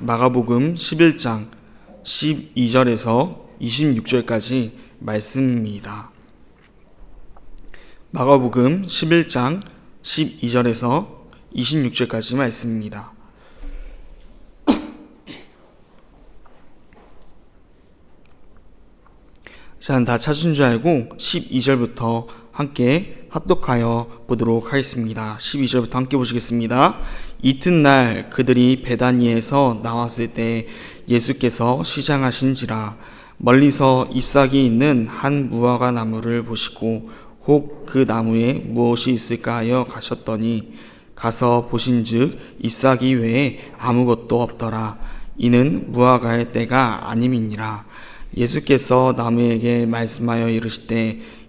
마가복음 11장 12절에서 26절까지 말씀입니다. 마가복음 11장 12절에서 26절까지 말씀입니다. 자, 다 찾은 줄 알고 12절부터 함께 합독하여 보도록 하겠습니다. 12절부터 함께 보시겠습니다. 이튿날 그들이 베다니에서 나왔을 때 예수께서 시장하신지라 멀리서 잎사귀 있는 한 무화과 나무를 보시고 혹 그 나무에 무엇이 있을까 하여 가셨더니 가서 보신즉 잎사귀 외에 아무것도 없더라 이는 무화과의 때가 아님이니라 예수께서 나무에게 말씀하여 이르시되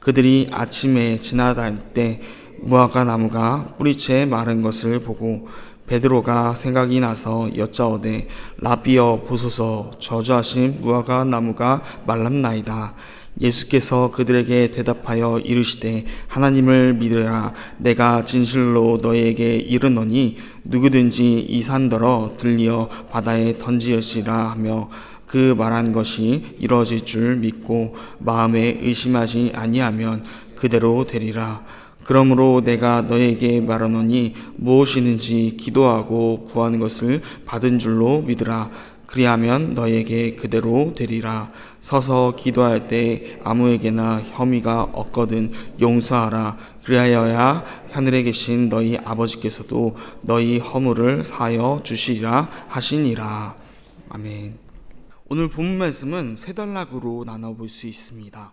그들이 아침에 지나다닐 때 무화과 나무가 뿌리채 마른 것을 보고 베드로가 생각이 나서 여짜오되 라비어 보소서. 저주하신 무화과 나무가 말랐나이다. 예수께서 그들에게 대답하여 이르시되 하나님을 믿으라. 내가 진실로 너희에게 이르노니 누구든지 이 산더러 들리어 바다에 던지시라 하며 그 말한 것이 이루어질 줄 믿고 마음에 의심하지 아니하면 그대로 되리라. 그러므로 내가 너에게 말하노니 무엇이든지 기도하고 구하는 것을 받은 줄로 믿으라. 그리하면 너에게 그대로 되리라. 서서 기도할 때 아무에게나 혐의가 없거든 용서하라. 그리하여야 하늘에 계신 너희 아버지께서도 너희 허물을 사여 주시리라 하시니라. 아멘 오늘 본문 말씀은 세 단락으로 나눠볼 수 있습니다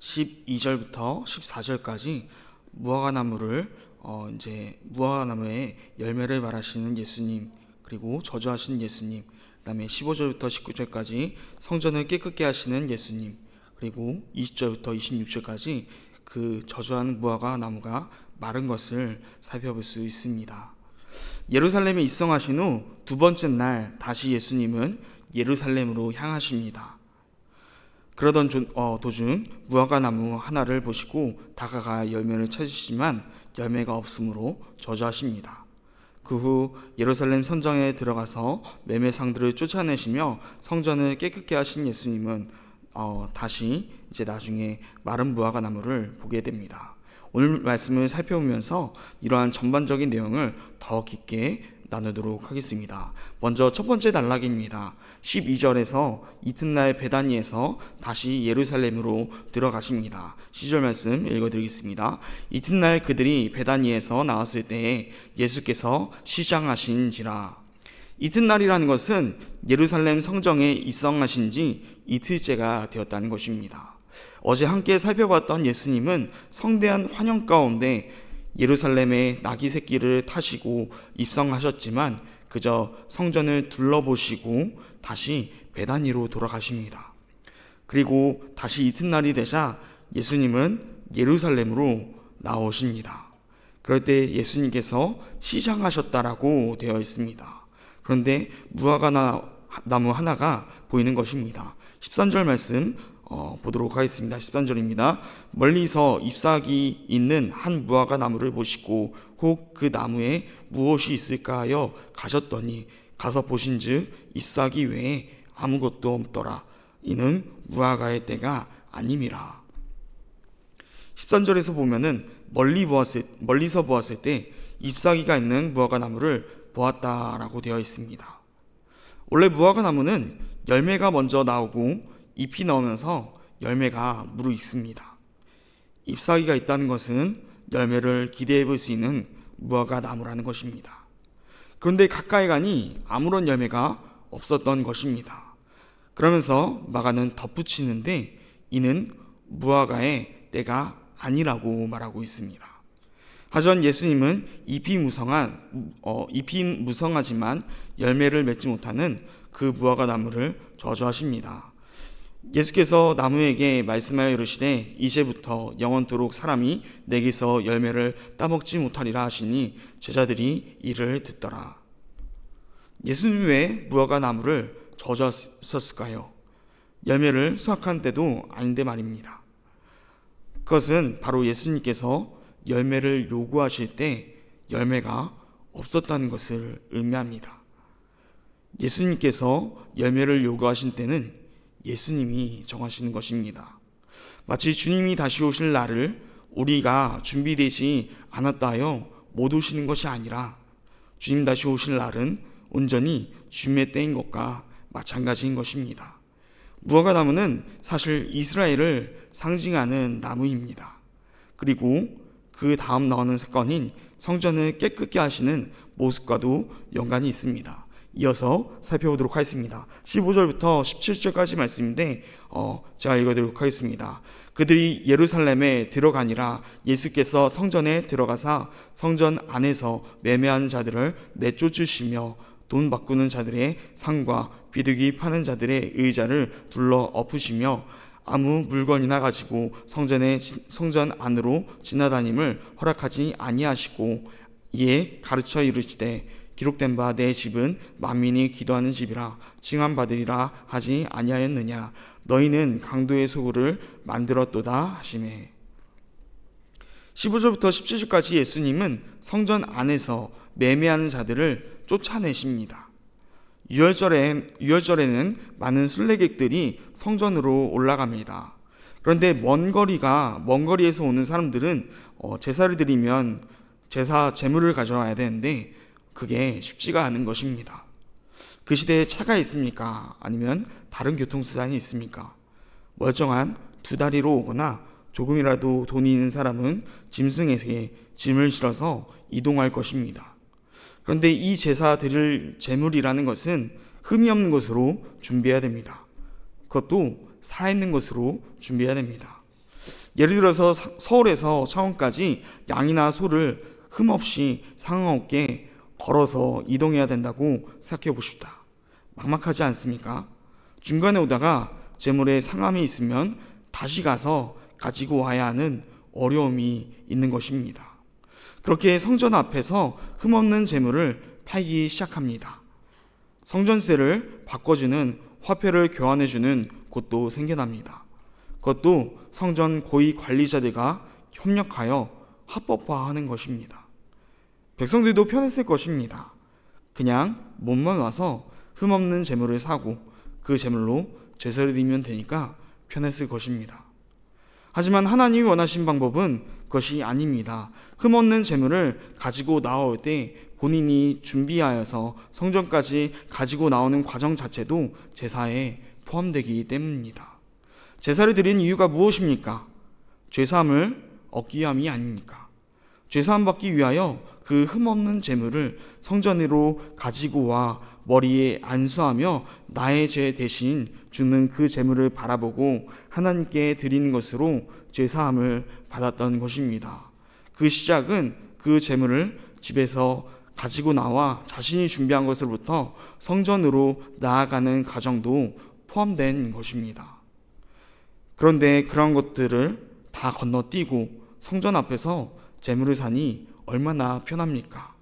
12절부터 14절까지 무화과 나무를 어 이제 무화과 나무의 열매를 말하시는 예수님 그리고 저주하신 예수님 그다음에 15절부터 19절까지 성전을 깨끗게 하시는 예수님 그리고 20절부터 26절까지 그 저주한 무화과 나무가 마른 것을 살펴볼 수 있습니다. 예루살렘에 입성하신 후 두 번째 날 다시 예수님은 예루살렘으로 향하십니다. 그러던 조- 어, 도중 무화과 나무 하나를 보시고 다가가 열매를 찾으시지만 열매가 없으므로 저주하십니다. 그 후 예루살렘 선정에 들어가서 매매상들을 쫓아내시며 성전을 깨끗게 하신 예수님은 어, 다시 이제 나중에 마른 무화과 나무를 보게 됩니다. 오늘 말씀을 살펴보면서 이러한 전반적인 내용을 더 깊게 나누도록 하겠습니다. 먼저 첫 번째 단락입니다. 12절에서 이튿날 베다니에서 다시 예루살렘으로 들어가십니다. 시절 말씀 읽어드리겠습니다. 이튿날 그들이 베다니에서 나왔을 때에 예수께서 시장하신지라. 이튿날이라는 것은 예루살렘 성정에 입성하신 지 이틀째가 되었다는 것입니다. 어제 함께 살펴봤던 예수님은 성대한 환영 가운데 예루살렘의 나귀 새끼를 타시고 입성하셨지만 그저 성전을 둘러보시고 다시 베다니로 돌아가십니다. 그리고 다시 이튿날이 되자 예수님은 예루살렘으로 나오십니다. 그럴 때 예수님께서 시장하셨다라고 되어 있습니다. 그런데 무화과 나- 나무 하나가 보이는 것입니다. 13절 말씀 어, 보도록 하겠습니다. 13절입니다. 멀리서 잎사귀 있는 한 무화과 나무를 보시고 혹 그 나무에 무엇이 있을까 하여 가셨더니 가서 보신즉 잎사귀 외에 아무것도 없더라. 이는 무화과의 때가 아님이라. 13절에서 보면은 멀리 보았을 멀리서 보았을 때 잎사귀가 있는 무화과 나무를 보았다라고 되어 있습니다. 원래 무화과 나무는 열매가 먼저 나오고 잎이 나오면서 열매가 무르익습니다. 잎사귀가 있다는 것은 열매를 기대해 볼 수 있는 무화과 나무라는 것입니다. 그런데 가까이 가니 아무런 열매가 없었던 것입니다. 그러면서 마가는 덧붙이는데 이는 무화과의 때가 아니라고 말하고 있습니다. 하지만 예수님은 잎이 무성한 어, 잎이 무성하지만 열매를 맺지 못하는 그 무화과 나무를 저주하십니다. 예수께서 나무에게 말씀하여 이르시되 이제부터 영원토록 사람이 내게서 열매를 따먹지 못하리라 하시니 제자들이 이를 듣더라. 예수님 왜 무화과 나무를 저주하셨을까요? 열매를 수확한 때도 아닌데 말입니다. 그것은 바로 예수님께서 열매를 요구하실 때 열매가 없었다는 것을 의미합니다. 예수님께서 열매를 요구하신 때는 예수님이 정하시는 것입니다. 마치 주님이 다시 오실 날을 우리가 준비되지 않았다 하여 못 오시는 것이 아니라 주님 다시 오실 날은 온전히 주님의 때인 것과 마찬가지인 것입니다. 무화과 나무는 사실 이스라엘을 상징하는 나무입니다. 그리고 그 다음 나오는 사건인 성전을 깨끗게 하시는 모습과도 연관이 있습니다. 이어서 살펴보도록 하겠습니다. 15절부터 17절까지 말씀인데 어, 제가 읽어드리도록 하겠습니다. 그들이 예루살렘에 들어가니라 예수께서 성전에 들어가사 성전 안에서 매매하는 자들을 내쫓으시며 돈 바꾸는 자들의 상과 비둘기 파는 자들의 의자를 둘러 엎으시며 아무 물건이나 가지고 성전에 성전 안으로 지나다님을 허락하지 아니하시고 이에 가르쳐 이르시되 기록된 바 내 집은 만민이 기도하는 집이라 칭함 받으리라 하지 아니하였느냐 너희는 강도의 소굴을 만들었도다 하시매 15절부터 17절까지 예수님은 성전 안에서 매매하는 자들을 쫓아내십니다. 6월절에, 6월절에는 많은 순례객들이 성전으로 올라갑니다. 그런데 먼 거리가, 먼 거리에서 오는 사람들은 어, 제사를 드리면 제사 제물을 가져와야 되는데 그게 쉽지가 않은 것입니다. 그 시대에 차가 있습니까? 아니면 다른 교통수단이 있습니까? 멀쩡한 두 다리로 오거나 조금이라도 돈이 있는 사람은 짐승에게 짐을 실어서 이동할 것입니다. 그런데 이 제사 드릴 제물이라는 것은 흠이 없는 것으로 준비해야 됩니다. 그것도 살아있는 것으로 준비해야 됩니다. 예를 들어서 서울에서 창원까지 양이나 소를 흠 없이 상황 없게 걸어서 이동해야 된다고 생각해 보십다. 막막하지 않습니까? 중간에 오다가 재물에 상함이 있으면 다시 가서 가지고 와야 하는 어려움이 있는 것입니다. 그렇게 성전 앞에서 흠없는 재물을 팔기 시작합니다. 성전세를 바꿔주는 화폐를 교환해주는 곳도 생겨납니다. 그것도 성전 고위 관리자들과 협력하여 합법화하는 것입니다. 백성들도 편했을 것입니다. 그냥 몸만 와서 흠없는 재물을 사고 그 재물로 제사를 드리면 되니까 편했을 것입니다. 하지만 하나님이 원하신 방법은 그것이 아닙니다. 흠없는 재물을 가지고 나올 때 본인이 준비하여서 성전까지 가지고 나오는 과정 자체도 제사에 포함되기 때문입니다. 제사를 드리는 이유가 무엇입니까? 죄사함을 얻기 위함이 아닙니까? 죄 사함 받기 위하여 그 흠없는 재물을 성전으로 가지고 와 머리에 안수하며 나의 죄 대신 주는 그 재물을 바라보고 하나님께 드리는 것으로 죄 사함을 받았던 것입니다. 그 시작은 그 재물을 집에서 가지고 나와 자신이 준비한 것으로부터 성전으로 나아가는 과정도 포함된 것입니다. 그런데 그런 것들을 다 건너뛰고 성전 앞에서 재물을 사니 얼마나 편합니까?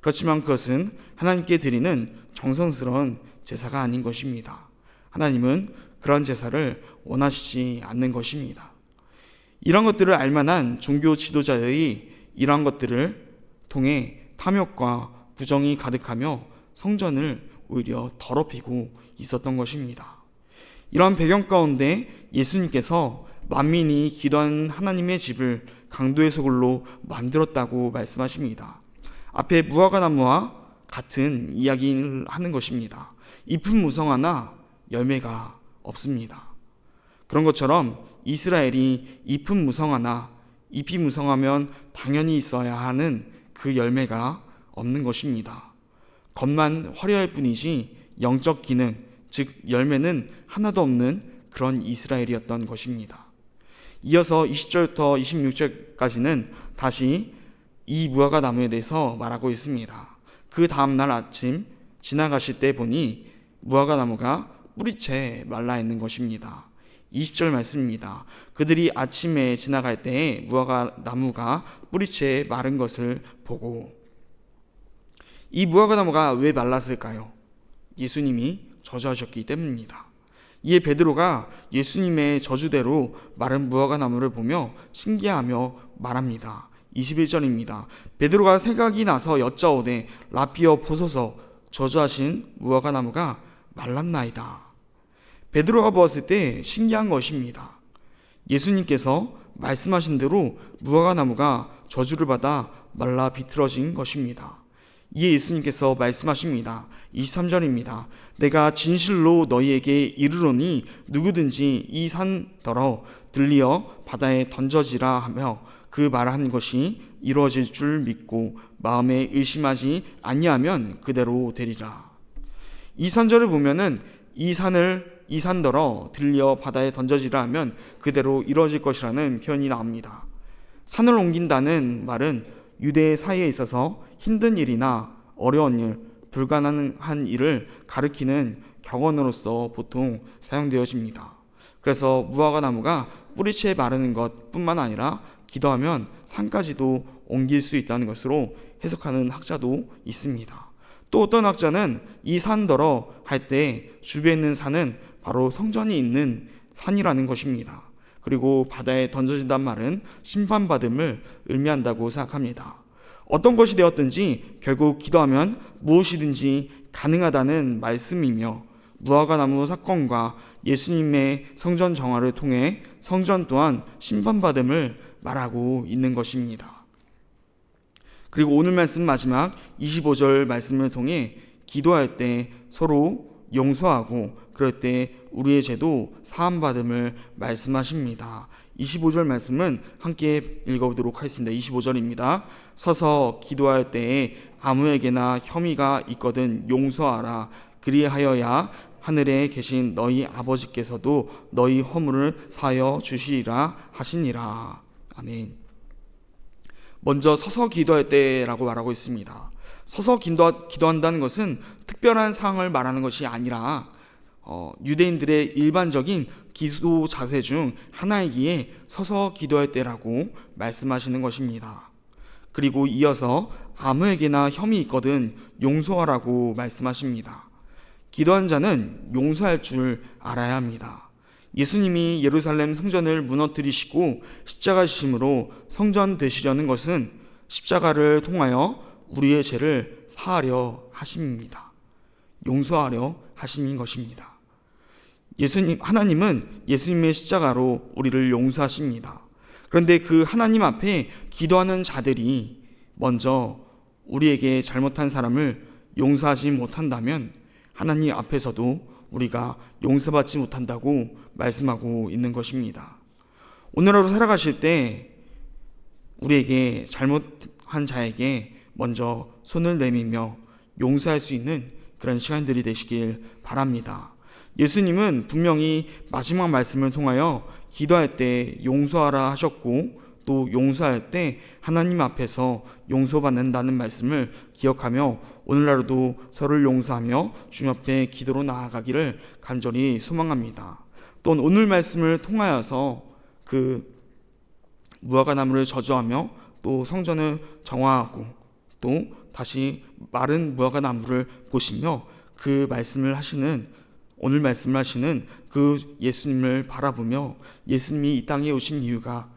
그렇지만 그것은 하나님께 드리는 정성스러운 제사가 아닌 것입니다. 하나님은 그런 제사를 원하시지 않는 것입니다. 이런 것들을 알만한 종교 지도자들이 이러한 것들을 통해 탐욕과 부정이 가득하며 성전을 오히려 더럽히고 있었던 것입니다. 이러한 배경 가운데 예수님께서 만민이 기도한 하나님의 집을 강도의 소굴로 만들었다고 말씀하십니다. 앞에 무화과 나무와 같은 이야기를 하는 것입니다. 잎은 무성하나 열매가 없습니다. 그런 것처럼 이스라엘이 잎은 무성하나 잎이 무성하면 당연히 있어야 하는 그 열매가 없는 것입니다. 겉만 화려할 뿐이지 영적 기능, 즉 열매는 하나도 없는 그런 이스라엘이었던 것입니다. 이어서 20절부터 26절까지는 다시 이 무화과 나무에 대해서 말하고 있습니다. 그 다음 날 아침 지나가실 때 보니 무화과 나무가 뿌리채 말라 있는 것입니다. 20절 말씀입니다. 그들이 아침에 지나갈 때에 무화과 나무가 뿌리채 마른 것을 보고 이 무화과 나무가 왜 말랐을까요? 예수님이 저주하셨기 때문입니다. 이에 베드로가 예수님의 저주대로 마른 무화과 나무를 보며 신기하며 말합니다. 21절입니다. 베드로가 생각이 나서 여짜오되 라피어 보소서 저주하신 무화과 나무가 말랐나이다. 베드로가 보았을 때 신기한 것입니다. 예수님께서 말씀하신 대로 무화과 나무가 저주를 받아 말라 비틀어진 것입니다. 이에 예수님께서 말씀하십니다. 23절입니다. 내가 진실로 너희에게 이르노니 누구든지 이 산더러 들리어 바다에 던져지라 하며 그 말한 것이 이루어질 줄 믿고 마음에 의심하지 아니하면 그대로 되리라. 이 산절을 보면은 이 산을 이 산더러 들려 바다에 던져지라 하면 그대로 이루어질 것이라는 표현이 나옵니다. 산을 옮긴다는 말은 유대 사이에 있어서 힘든 일이나 어려운 일, 불가능한 일을 가리키는 격언으로서 보통 사용되어집니다. 그래서 무화과 나무가 뿌리채 마르는 것뿐만 아니라 기도하면 산까지도 옮길 수 있다는 것으로 해석하는 학자도 있습니다. 또 어떤 학자는 이 산더러 할 때 주변에 있는 산은 바로 성전이 있는 산이라는 것입니다. 그리고 바다에 던져진단 말은 심판받음을 의미한다고 생각합니다. 어떤 것이 되었든지 결국 기도하면 무엇이든지 가능하다는 말씀이며 무화과 나무 사건과 예수님의 성전 정화를 통해 성전 또한 심판받음을 말하고 있는 것입니다. 그리고 오늘 말씀 마지막 25절 말씀을 통해 기도할 때 서로 용서하고 그럴 때 우리의 죄도 사함받음을 말씀하십니다. 25절 말씀은 함께 읽어보도록 하겠습니다. 25절입니다. 서서 기도할 때에 아무에게나 혐의가 있거든 용서하라. 그리하여야 하늘에 계신 너희 아버지께서도 너희 허물을 사여 주시리라 하시니라. 아멘. 먼저 서서 기도할 때라고 말하고 있습니다. 서서 기도, 기도 한다는 것은 특별한 상황을 말하는 것이 아니라 어, 유대인들의 일반적인 기도 자세 중 하나이기에 서서 기도할 때라고 말씀하시는 것입니다. 그리고 이어서 아무에게나 혐의 있거든 용서하라고 말씀하십니다. 기도한 자는 용서할 줄 알아야 합니다. 예수님이 예루살렘 성전을 무너뜨리시고 십자가 지심으로 성전 되시려는 것은 십자가를 통하여 우리의 죄를 사하려 하심입니다. 용서하려 하심인 것입니다. 예수님 하나님은 예수님의 십자가로 우리를 용서하십니다. 그런데 그 하나님 앞에 기도하는 자들이 먼저 우리에게 잘못한 사람을 용서하지 못한다면 하나님 앞에서도 우리가 용서받지 못한다고 말씀하고 있는 것입니다. 오늘 하루 살아가실 때 우리에게 잘못한 자에게 먼저 손을 내밀며 용서할 수 있는 그런 시간들이 되시길 바랍니다. 예수님은 분명히 마지막 말씀을 통하여 기도할 때 용서하라 하셨고 또 용서할 때 하나님 앞에서 용서받는다는 말씀을 기억하며 오늘날도 서로를 용서하며 주님 앞에 기도로 나아가기를 간절히 소망합니다. 또 오늘 말씀을 통하여서 그 무화과 나무를 저주하며 또 성전을 정화하고 또 다시 마른 무화과 나무를 보시며 그 말씀을 하시는 오늘 말씀을 하시는 그 예수님을 바라보며 예수님이 이 땅에 오신 이유가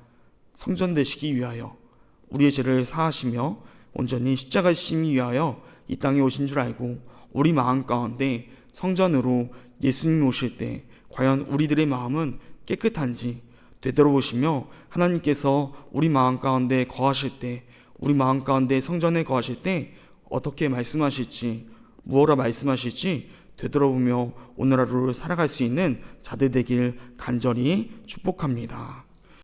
성전 되시기 위하여 우리의 죄를 사하시며 온전히 십자가 지심이 위하여 이 땅에 오신 줄 알고 우리 마음 가운데 성전으로 예수님 오실 때 과연 우리들의 마음은 깨끗한지 되돌아보시며 하나님께서 우리 마음 가운데 거하실 때 우리 마음 가운데 성전에 거하실 때 어떻게 말씀하실지 무엇라 말씀하실지 되돌아보며 오늘 하루를 살아갈 수 있는 자들 되길 간절히 축복합니다.